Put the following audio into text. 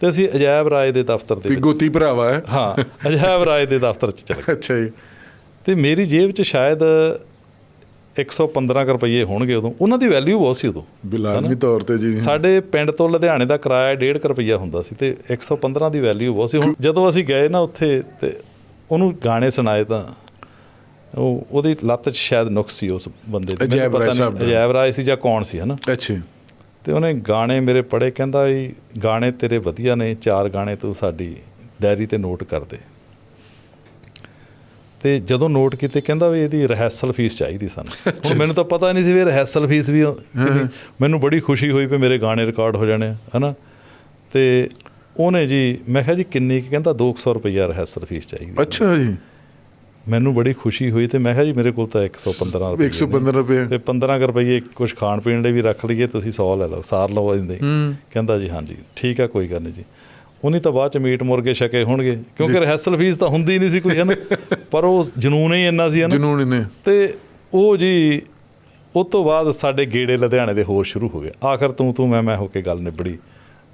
ਤੇ ਅਸੀਂ ਅਜਾਇਬ ਰਾਏ ਦੇ ਦਫ਼ਤਰ ਦੇ ਵਿੱਚ ਗੋਤੀ ਭਰਾਵਾ ਹੈ। ਹਾਂ ਅਜਾਇਬ ਰਾਏ ਦੇ ਦਫ਼ਤਰ 'ਚ ਚਲੇ ਗਏ। ਅੱਛਾ ਜੀ। ਤੇ ਮੇਰੀ ਜੇਬ 'ਚ ਸ਼ਾਇਦ 115 ਕੁ ਰੁਪਏ ਹੋਣਗੇ ਉਦੋਂ। ਉਹਨਾਂ ਦੀ ਵੈਲਿਊ ਬਹੁਤ ਸੀ ਉਦੋਂ ਬਿਲਾਲਮੀ ਤੌਰ ਤੇ ਜੀ। ਸਾਡੇ ਪਿੰਡ ਤੋਂ ਲੁਧਿਆਣੇ ਦਾ ਕਿਰਾਇਆ 1.5 ਰੁਪਈਆ ਹੁੰਦਾ ਸੀ ਤੇ 115 ਦੀ ਵੈਲਿਊ ਬਹੁਤ ਸੀ। ਹੁਣ ਜਦੋਂ ਅਸੀਂ ਗਏ ਨਾ ਉੱਥੇ ਤੇ ਉਹਨੂੰ ਗਾਣੇ ਸੁਣਾਏ ਤਾਂ ਉਹ ਉਹਦੀ ਲੱਤ 'ਚ ਸ਼ਾਇਦ ਨੁਕਸ ਸੀ ਉਸ ਬੰਦੇ ਦੀ। ਮੈਨੂੰ ਪਤਾ ਨਹੀਂ। ਅਜੈਬ ਰਾਏ ਸੀ ਜਾਂ ਕੌਣ ਸੀ ਹਨਾ? ਅੱਛਾ। ਤੇ ਉਹਨੇ ਗਾਣੇ ਮੇਰੇ ਪੜੇ ਕਹਿੰਦਾ ਵੀ ਗਾਣੇ ਤੇਰੇ ਵਧੀਆ ਨੇ ਚਾਰ ਗਾਣੇ ਤੂੰ ਸਾਡੀ ਡਾਇਰੀ ਤੇ ਨੋਟ ਕਰ ਦੇ। ਤੇ ਜਦੋਂ ਨੋਟ ਕੀਤੇ ਕਹਿੰਦਾ ਵੀ ਇਹਦੀ ਰਿਹਰਸਲ ਫੀਸ ਚਾਹੀਦੀ ਸਾਨੂੰ। ਹੁਣ ਮੈਨੂੰ ਤਾਂ ਪਤਾ ਨਹੀਂ ਸੀ ਵੀ ਰਿਹਰਸਲ ਫੀਸ ਵੀ ਮੈਨੂੰ ਬੜੀ ਖੁਸ਼ੀ ਹੋਈ ਵੀ ਮੇਰੇ ਗਾਣੇ ਰਿਕਾਰਡ ਹੋ ਜਾਣੇ ਹਨਾ? ਤੇ ਉਹਨੇ ਜੀ ਮੈਂ ਕਿਹਾ ਜੀ ਕਿੰਨੀ? ਕਹਿੰਦਾ 200 ਰੁਪਈਆ ਰਿਹਰਸਲ ਫੀਸ ਚਾਹੀਦੀ। ਅੱਛਾ ਜੀ। ਮੈਨੂੰ ਬੜੀ ਖੁਸ਼ੀ ਹੋਈ ਤੇ ਮੈਂ ਕਿਹਾ ਜੀ ਮੇਰੇ ਕੋਲ ਤਾਂ 115 ਰੁਪਏ 115 ਰੁਪਏ। ਤੇ 15 ਕੁ ਰੁਪਏ ਕੁਝ ਖਾਣ ਪੀਣ ਲਈ ਵੀ ਰੱਖ ਲਈਏ ਤੁਸੀਂ 100 ਲੈ ਲਓ ਸਾਰ ਲਓ ਇਹਦੇ। ਹੂੰ। ਕਹਿੰਦਾ ਜੀ ਹਾਂਜੀ ਠੀਕ ਆ ਕੋਈ ਗੱਲ ਨਹੀਂ ਜੀ। ਉਹਨੇ ਤਾਂ ਬਾਅਦ ਚ ਮੀਟ ਮੁਰਗੇ ਛਕੇ ਹੋਣਗੇ ਕਿਉਂਕਿ ਰਿਹਰਸਲ ਫੀਸ ਤਾਂ ਹੁੰਦੀ ਨਹੀਂ ਸੀ ਕੋਈ ਹਨ? ਪਰ ਉਹ ਜਨੂਨ ਹੀ ਇੰਨਾ ਸੀ ਹਨ? ਜਨੂਨ ਨੇ ਤੇ ਉਹ ਜੀ ਉਸ ਤੋਂ ਬਾਅਦ ਸਾਡੇ ਗੇੜੇ ਲੁਧਿਆਣੇ ਦੇ ਹੋਰ ਸ਼ੁਰੂ ਹੋ ਗਏ। ਆਖਰ ਤੂੰ ਤੂੰ ਮੈਂ ਮੈਂ ਹੋ ਕੇ ਗੱਲ ਨਿਬੜੀ।